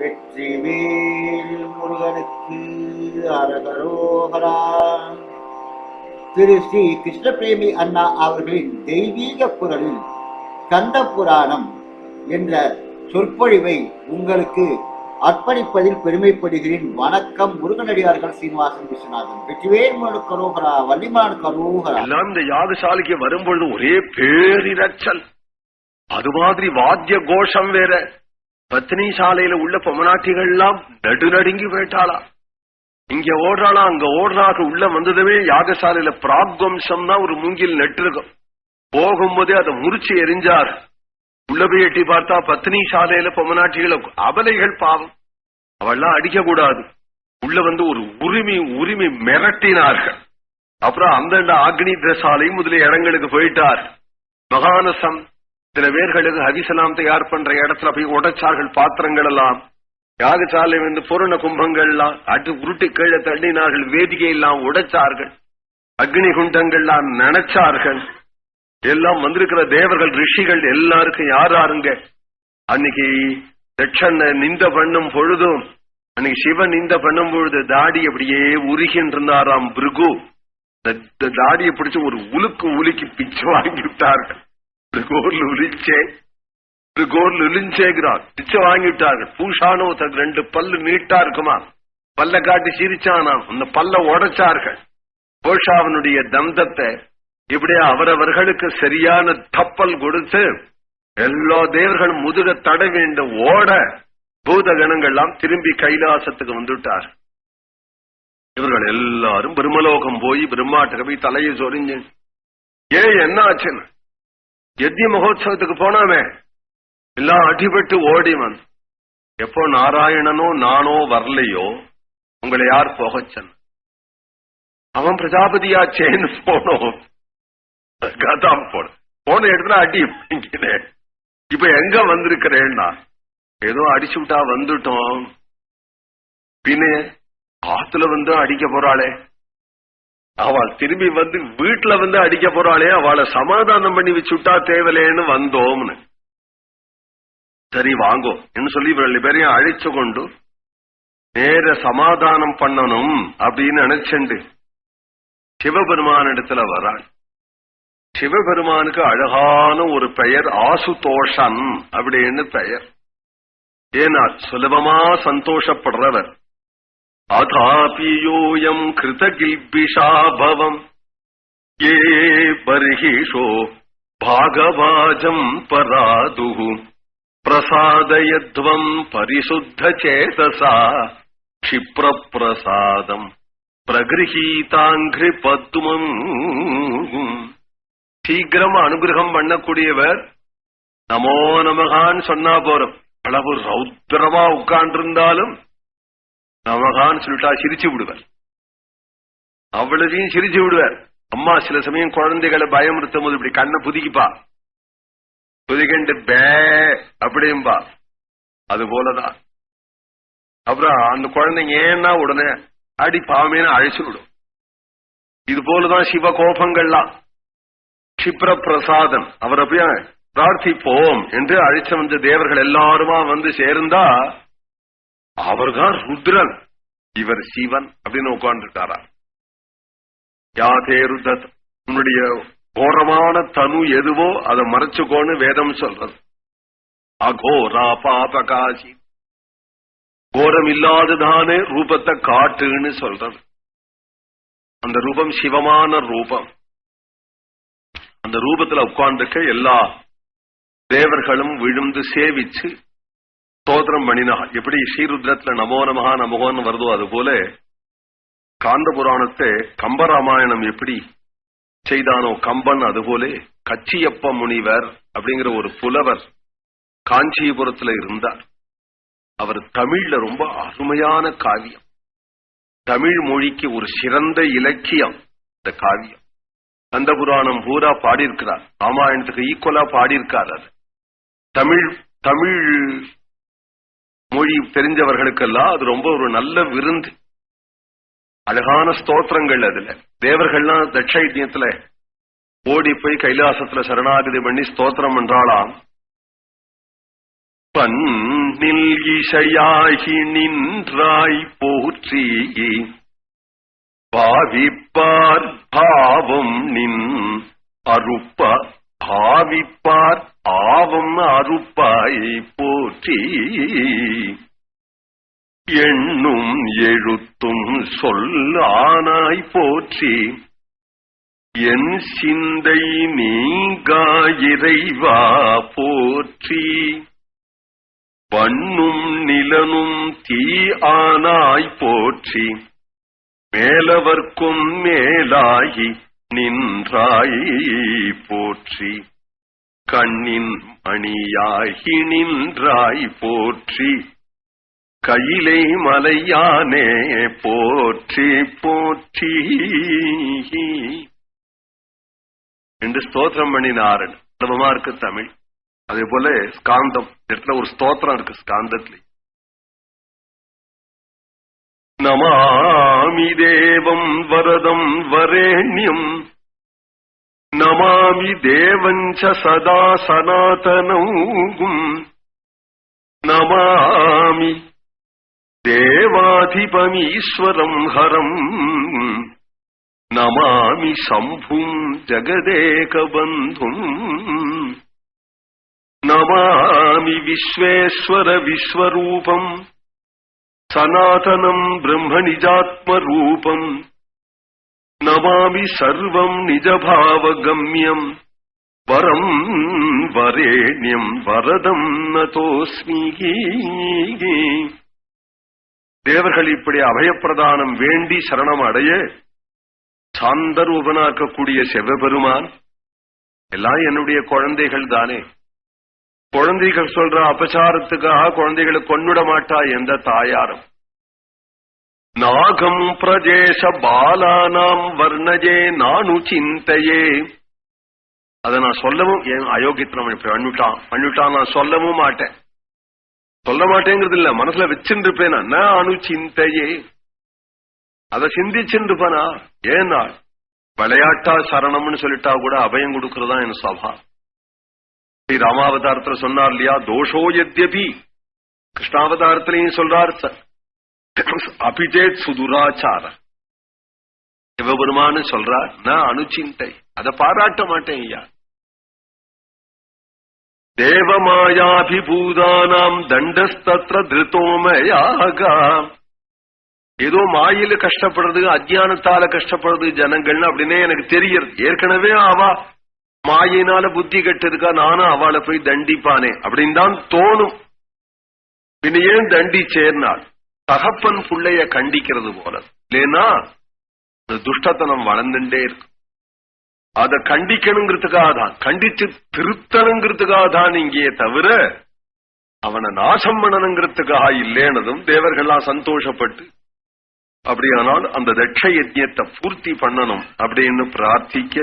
வெற்றிவேல் முருகனுக்கு அரகரோகரா. திரு ஸ்ரீ கிருஷ்ணபிரேமி அண்ணா அவர்களின் தெய்வீக குரலில் கந்த புராணம் என்ற சொற்பொழிவை உங்களுக்கு அர்ப்பணிப்பதில் பெருமைப்படுகிறேன். வணக்கம் முருகனடியார்கள் சீனிவாசன் விஸ்வநாதன். வெற்றிவேல் மனு கரோகரா வள்ளிமான் கரோகரா. எல்லாம் இந்த யாகசாலைக்கு வரும்பொழுது ஒரே பேரிரச்சல். அது மாதிரி வாத்திய கோஷம் வேற. பத்தினி சாலையில உள்ள பொம்மநாட்டிகள் எல்லாம் நடுநடுங்கி போயிட்டாளா இங்க ஓடுறாளா? அங்க ஓடுறாக உள்ள வந்ததுமே யாகசாலையில பிராக்வம்சம் தான் ஒரு மூங்கில் நெட்டிருக்கும். போகும்போதே அதை முறிச்சு எரிஞ்சார். உள்ள போய் எட்டி பார்த்தா பத்தினி சாலையில பொம்மநாட்டிகளை அபலைகள் பாவம். அவெல்லாம் அடிக்க கூடாது உள்ள வந்து ஒரு உரிமை உரிமை மிரட்டினார்கள். அப்புறம் அந்தண்ட அக்னி சாலை முதலிய இடங்களுக்கு போயிட்டார். மகானசம் சில பேர்களுக்கு ஹதிசலாம் தயார் பண்ற இடத்துல போய் உடைச்சார்கள் பாத்திரங்கள் எல்லாம் யாகசாலை வந்து பூரண கும்பங்கள் எல்லாம் அட்டு உருட்டி கீழே தள்ளினார்கள் வேதிகை எல்லாம் உடைச்சார்கள். அக்னி குண்டங்கள்லாம் நினைச்சார்கள். எல்லாம் வந்திருக்கிற தேவர்கள் ரிஷிகள் எல்லாருக்கும் யாராருங்க? அன்னைக்கு தட்சண நிந்த பண்ணும் பொழுதும் அன்னைக்கு சிவன் நிந்த பண்ணும் பொழுது தாடி அப்படியே உருகின்றிருந்தாராம் பிருகு. தாடியை பிடிச்சு ஒரு உலுக்கு உலுக்கி பிச்சு வாங்கி விட்டார்கள் கோர்ல உலிச்சே கோர்ல உலிஞ்சேகிறார் பிச்சை வாங்கிட்டார்கள் பூஷானோ ரெண்டு பல்லு நீட்டா இருக்குமா பல்ல காட்டி சிரிச்சானாம். அந்த பல்ல உடைச்சார்கள். கோஷாவனுடைய தந்தத்தை இப்படியே அவரவர்களுக்கு சரியான தப்பல் கொடுத்து எல்லா தேவர்களும் முதுக தட வேண்டும் ஓட பூத கணங்கள்லாம் திரும்பி கைலாசத்துக்கு வந்துட்டார் இவர்கள் எல்லாரும் பிரம்மலோகம் போய் பிரம்மாட்டுக்கு போய் தலையை சொரிஞ்சு ஏன் என்ன ஆச்சுன்னு யஜ்ய மகோத்சவத்துக்கு போனாமே? எல்லாம் அடிபட்டு ஓடி வந்து எப்போ நாராயணனோ நானோ வரலையோ உங்களை யார் போகச்சன் அவன் பிரஜாபதியாச்சேன்னு போனோம். கதாம் போன. போன இடத்துல அடி இப்ப எங்க வந்திருக்கிறேன்னா? ஏதோ அடிச்சு விட்டா வந்துட்டோம். பின்ன ஆத்துல வந்து அடிக்க போறாளே. அவள் திரும்பி வந்து வீட்டுல வந்து அடிக்க போறாளே அவளை சமாதானம் பண்ணி வச்சுட்டா தேவலேன்னு வந்தோம்னு. சரி வாங்கோ என்று சொல்லி ரெண்டு பேரையும் அழைச்சு கொண்டு நேர சமாதானம் பண்ணணும் அப்படின்னு நினைச்சுண்டு சிவபெருமான் இடத்துல வராள். சிவபெருமானுக்கு அழகான ஒரு பெயர் ஆசுதோஷன் அப்படின்னு பெயர். ஏன்னா சுலபமா சந்தோஷப்படுறவர். அதாபியோயம் கிருதகில்பிஷாபவம் ஏ பர்ஹிஷோ பாகவாஜம் பராது பிரசாதயத்வம் பரிசுத்த சேதசா க்ஷிப்ரப்பிரசாதம் பிரகிருஹீதாங்கிரி பத்மம் சீக்கிரம் அனுகிரகம் பண்ணக்கூடியவர் நமோ நமகான்னு சொன்னா போறோம் அளவு ரௌத்திரமா உட்கார்ந்திருந்தாலும் நமகான்னு சொல்லிட்டா சிரிச்சு விடுவார். அவ்வளதையும் சிரிச்சு விடுவார். அம்மா சில சமயம் குழந்தைகளை பயமுறுத்தும் போது இப்படி கண்ணை புதிக்குப்பா. புதிகண்டு பே அப்படிம்பா அது போலதான். அப்புறம் அந்த குழந்தைங்க ஏன்னா உடனே அடி பாமேன்னு அழைச்சு விடும். இது போலதான் சிவ கோபங்கள்லாம். கஷிப்ர பிரசாதம் அவர் அப்படியே பிரார்த்திப்போம் என்று அழைச்ச வந்த தேவர்கள் எல்லாருமா வந்து சேர்ந்தா அவர்தான் ருத்ரன். இவர் சிவன் அப்படின்னு உட்கார்ந்துருக்காரா? யாதே ருதத் உன்னுடைய கோரமான தனு எதுவோ அதை மறைச்சுக்கோன்னு வேதம் சொல்றது. அகோரா பாபகாசி கோரம் இல்லாததானே ரூபத்தை காட்டுன்னு சொல்றது. அந்த ரூபம் சிவமான ரூபம். அந்த ரூபத்துல உட்கார்ந்துக்க எல்லா தேவர்களும் விழுந்து சேவிச்சு ஸ்தோத்திரம் பண்ணினா எப்படி ஸ்ரீருத்ரத்துல நமோ நமகா நமகோன்னு வருதோ அது போல காந்த புராணத்தை கம்பராமாயணம் எப்படி செய்தானோ கம்பன் அதுபோல கச்சியப்ப முனிவர் அப்படிங்கிற ஒரு புலவர் காஞ்சிபுரத்துல இருந்தார். அவர் தமிழ்ல ரொம்ப அருமையான காவியம். தமிழ் மொழிக்கு ஒரு சிறந்த இலக்கியம் இந்த காவியம். கந்த புராணம் பூரா பாடியிருக்கிறார். ராமாயணத்துக்கு ஈக்குவலா பாடியிருக்கார் அது. தமிழ் தமிழ் மொழி தெரிஞ்சவர்களுக்கெல்லாம் அது ரொம்ப ஒரு நல்ல விருந்து. அழகான ஸ்தோத்திரங்கள் அதுல. தேவர்கள்லாம் தட்சயஜ்யத்துல ஓடி போய் கைலாசத்துல சரணாகதி பண்ணி ஸ்தோத்திரம் பண்றாளாம். பன்னில் இசையாகி நின்றாய் போற்றி. பாவிப்பார் பாவம் நின் அருப்ப பாவிப்பார் ஆவம் அருப்பாய் போற்றி. எண்ணும் எழுத்தும் சொல் ஆனாய் போற்றி. என் சிந்தை நீங்கா இறைவா போற்றி. பண்ணும் நிலனும் தீ ஆனாய் போற்றி. மேலவர்க்கும் மேலாகி நின்றாய் போற்றி. கண்ணின் அணியாகி நின்றாய் போற்றி. கையிலே மலையானே போற்றி போற்றி. என்று ஸ்தோத்திரம் பண்ணினாரன் அனுபவமா இருக்கு தமிழ். அதே போல ஸ்காந்தம். இடத்துல ஒரு ஸ்தோத்திரம் இருக்கு ஸ்காந்தத்துல. நமாமி தேவம் வரதம் வரேண்யம். நமாமி தேவஞ்ச சதா சனாதனம் நமாமி தேவாதிபமீஸ்வரம் ஹரம் நமாமி சம்பும் ஜகதேகபந்தும் நமாமி விஸ்வேஸ்வர விஸ்வரூபம் சனாதனம் பிரம்மநிஜாத்மரூபம் நமாமி சர்வம் நிஜபாவகம்யம் வரம் வரேண்யம் வரதம் நதோஸ்மி தேவர்கள் இப்படி அபயப்பிரதானம் வேண்டி சரணம் அடைய சாந்தரூபனாக்கக்கூடிய செவபெருமான் எல்லாம் என்னுடைய குழந்தைகள் தானே. குழந்தைகள் சொல்ற அபசாரத்துக்காக குழந்தைகளை கொண்டுட மாட்டா எந்த தாயாரும். நாகம் பிரஜேஷ பாலானாம் வர்ணஜே நானு சிந்தையே. அதை நான் சொல்லவும் என் அயோக்கியத்தனம் இப்படி பண்ணிவிட்டான்? பண்ணிவிட்டான் நான் சொல்லவும் மாட்டேன். சொல்ல மாட்டேங்கிறது இல்ல மனசுல வச்சுருப்பேன் நான். சிந்தையே. அதை சிந்திச்சுருப்பனா ஏன்னா விளையாட்டா சரணம்னு சொல்லிட்டா கூட அபயம் கொடுக்கறதா என் சபா? ஸ்ரீ ராமாவதாரத்துல சொன்னார் இல்லையா? தோஷோ எத்யபி கிருஷ்ணாவதாரத்திலையும் சொல்றார் அபிஜேத் சுதுராச்சார. சிவபெருமான்னு சொல்றார் நான் அனுச்சிண்டை அதை பாராட்ட மாட்டேன் ஐயா. தேவமாயாபிபூதானாம் தண்டஸ்தத்ர திருத்தோமயாக ஏதோ மாயில கஷ்டப்படுறது அஜானத்தால கஷ்டப்படுறது ஜனங்கள்னு அப்படின்னே எனக்கு தெரியுது ஏற்கனவே அவா மாயினால புத்தி கெட்டிருக்கா நானும் அவளை போய் தண்டிப்பானே அப்படின்னு தான் தோணும். பின்ன ஏன் தண்டி சேர்னாள் தகப்பன் புள்ளைய கண்டிக்கிறது போல. இல்லைன்னா துஷ்டத்தனம் வளர்ந்துட்டே இருக்கு அதை கண்டிக்கணுங்கிறதுக்காக தான். கண்டிச்சு திருத்தணுங்கிறதுக்காக தான் இங்கே தவிர அவனை நாசம் பண்ணணுங்கிறதுக்காக இல்லேனதும் தேவர்கள்லாம் சந்தோஷப்பட்டு அப்படியானால் அந்த தட்ச யஜ்யத்தை பூர்த்தி பண்ணணும் அப்படின்னு பிரார்த்திக்க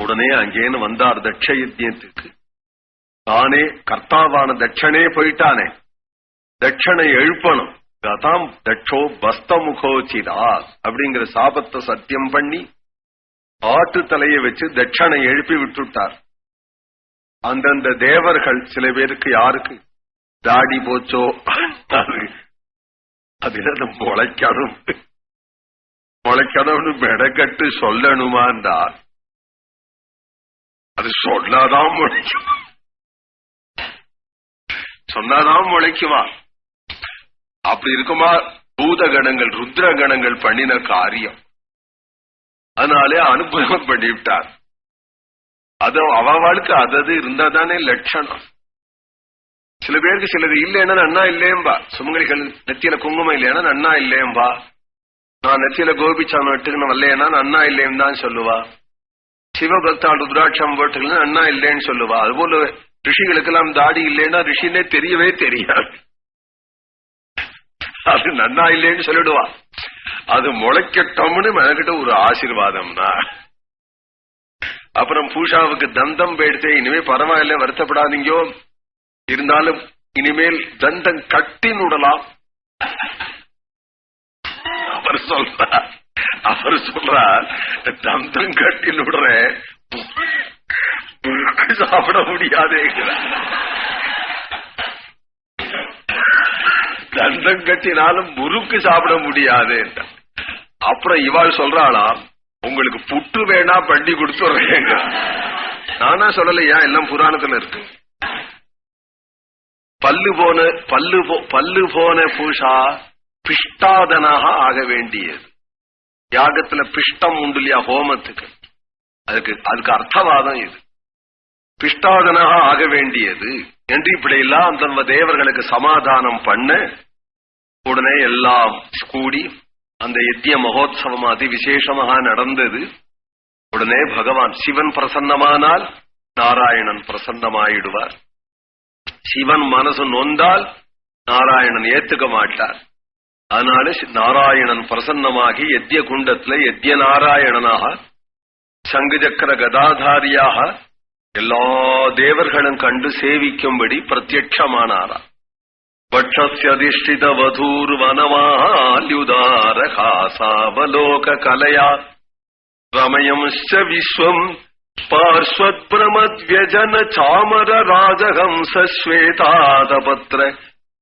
உடனே அங்கேன்னு வந்தார் தட்ச யஜ்யத்துக்கு. தானே கர்த்தாவான தட்சனே போயிட்டானே. தட்சணை எழுப்பணும். கதாம் தட்சோ பஸ்தமுகோச்சிதா அப்படிங்கிற சாபத்தை சத்தியம் பண்ணி ஆட்டு தலையை வச்சு தட்சணை எழுப்பி விட்டுட்டார். அந்தந்த தேவர்கள் சில பேருக்கு யாருக்கு? தாடி போச்சோ? அதுல முளைக்கணும் முளைக்கணும்னு மெடக்கட்டு சொல்லணுமாண்டா அது சொல்லாதான் முளைக்கும். சொன்னாதான் முளைக்குமா? அப்படி இருக்குமா? பூதகணங்கள் ருத்ரகணங்கள் பண்ணின காரியம். அதனாலே அனுபவம் பண்ணிவிட்டார். அது அவளுக்கு அதது இருந்தா தானே லட்சணம். சில பேருக்கு சிலது இல்லைன்னா நன்னா இல்லையம்பா. சுமங்கலிகள் நெத்தியில குங்குமம் இல்லைன்னா நன்னா இல்லையம்பா. நான் நெத்தியில கோபிச்சாமி வெட்டுக்கணும் வரலையேன்னா நன்னா இல்லையம் தான் சொல்லுவா. சிவபக்தான் ருத்ராட்சம் போட்டுக்கணும் நன்னா இல்லைன்னு சொல்லுவா. அதுபோல ரிஷிகளுக்கெல்லாம் தாடி இல்லைன்னா ரிஷினே தெரியவே தெரியாது. அது நன்னா இல்லைன்னு சொல்லிடுவா. அது முளைக்கட்டோம்னு எனக்கிட்ட ஒரு ஆசீர்வாதம்னா. அப்புறம் பூஷாவுக்கு தந்தம் போயிடுச்சு இனிமே பரவாயில்ல வருத்தப்படாதீங்கோ. இருந்தாலும் இனிமேல் தந்தம் கட்டி நுடலாம் அவர் சொல்றார் அவர் சொல்றார் தந்தம் கட்டி நுடுறேன் சாப்பிட முடியாதே. தண்டம் கட்டினாலும் முறுக்கு சாப்பிட முடியாது. அப்புறம் இவாள் சொல்றாளா உங்களுக்கு புட்டு வேணா பண்ணி கொடுத்துறேங்க நானா சொல்லலையா எல்லாம் புராணத்துல இருக்கு. பல்லு போன பல்லு போ- பல்லு போன பூஷா பிஷ்டாதனாக ஆக வேண்டியது. யாகத்துல பிஷ்டம் உண்டு இல்லையா ஹோமத்துக்கு? அதுக்கு அதுக்கு அர்த்தவாதம் இது. பிஷ்டாதனாக ஆக வேண்டியது. என்று இப்படி எல்லாம் அந்த தேவர்களுக்கு சமாதானம் பண்ண உடனே எல்லாம் கூடி அந்த யத்திய மகோத்சவம் அதி விசேஷமாக நடந்தது. உடனே பகவான் சிவன் பிரசன்னமானால் நாராயணன் பிரசன்னமாயிடுவார். சிவன் மனசு நொந்தால் நாராயணன் ஏத்துக்க மாட்டார். அதனால நாராயணன் பிரசன்னமாகி யத்திய குண்டத்துல யத்திய நாராயணனாக சங்கு சக்கர கதாதாரியாக எல்லா தேவர்களும் கண்டு சேவிக்கும்படி பிரத்யட்சமானாரா பட்சஸ்யதிஷ்டித வதூர் வனமால்யுதார காசாவலோக கலையா ரமயம்ச்ச விஸ்வம் பார்ஸ்வத்பிரமத்யஜன சாமர ராஜஹம்ச ஸ்வேதாதபத்ர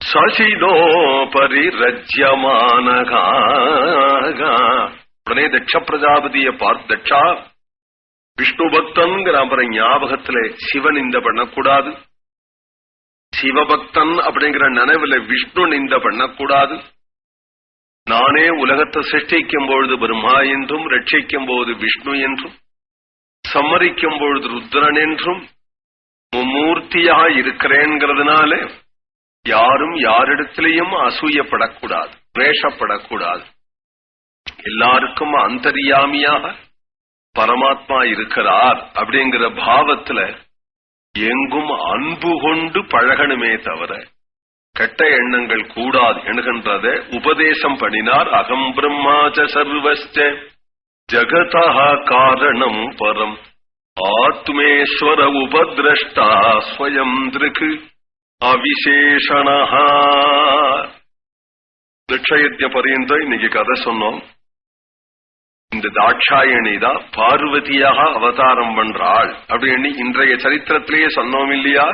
சசிதோபரி ரஜ்யமானகா உடனே தட்ச பிரஜாபதியை பார்த்து தட்சா விஷ்ணு பக்தன்கிற அப்புறம் ஞாபகத்துல சிவன் இந்த பண்ணக்கூடாது சிவபக்தன் அப்படிங்கிற நினைவுல விஷ்ணு நிந்த பண்ணக்கூடாது. நானே உலகத்தை சிருஷ்டிக்கும் பொழுது பிரம்மா என்றும் ரட்சிக்கும் போது விஷ்ணு என்றும் சம்மரிக்கும் பொழுது ருத்ரன் என்றும் மும்மூர்த்தியா இருக்கிறேங்கிறதுனால யாரும் யாரிடத்திலையும் அசூயப்படக்கூடாது வேஷப்படக்கூடாது எல்லாருக்கும் அந்தரியாமியாக பரமாத்மா இருக்கிறார் அப்படிங்கிற பாவத்துல எங்கும் அன்பு கொண்டு பழகணுமே தவிர கெட்ட எண்ணங்கள் கூடாது என்கின்றத உபதேசம் பண்ணினார் அகம் பிரம்மாச்ச சர்வஸ்ட ஜகதா காரணம் பரம். ஆத்மேஸ்வர உபதிரஷ்டா ஸ்வயம் திருக்கு அவிசேஷண தட்சயஜ பரியந்த இன்னைக்கு கதை சொன்னோம். இந்த தாட்சாயணி தான் பார்வதியாக அவதாரம் பண்றாள் அப்படின்னு இன்றைய சரித்திரத்திலேயே சொன்னோம் இல்லையா?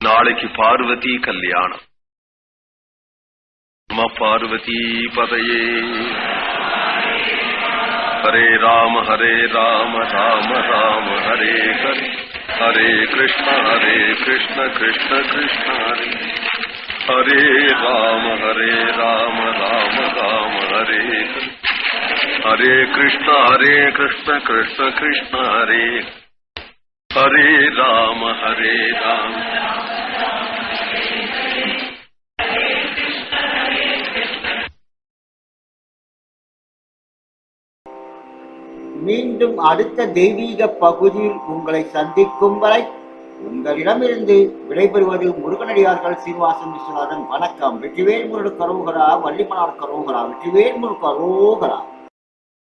நாளைக்கு பார்வதி கல்யாணம். நம பார்வதி பதையே. ஹரே ராம ஹரே ராம ராம ராம ஹரே ஹரே. ஹரே கிருஷ்ண ஹரே கிருஷ்ண கிருஷ்ண கிருஷ்ண ஹரே. ஹரே ராம ஹரே ராம ராம ராம ஹரே ஹரே. ஹரே கிருஷ்ண ஹரே கிருஷ்ண கிருஷ்ண கிருஷ்ண ஹரே. ஹரே ராம ஹரே ராம. மீண்டும் அடுத்த தெய்வீக பகுதியில் உங்களை சந்திக்கும் வரை உங்களிடமிருந்து விடைபெறுவது முருகனடியார்கள் சீனிவாசன் விஸ்வநாதன். வணக்கம். வெற்றிவேல் முருகன் கரோகரா வள்ளிமனார் கரோகரா வெற்றிவேல் முருடு கரோகரா.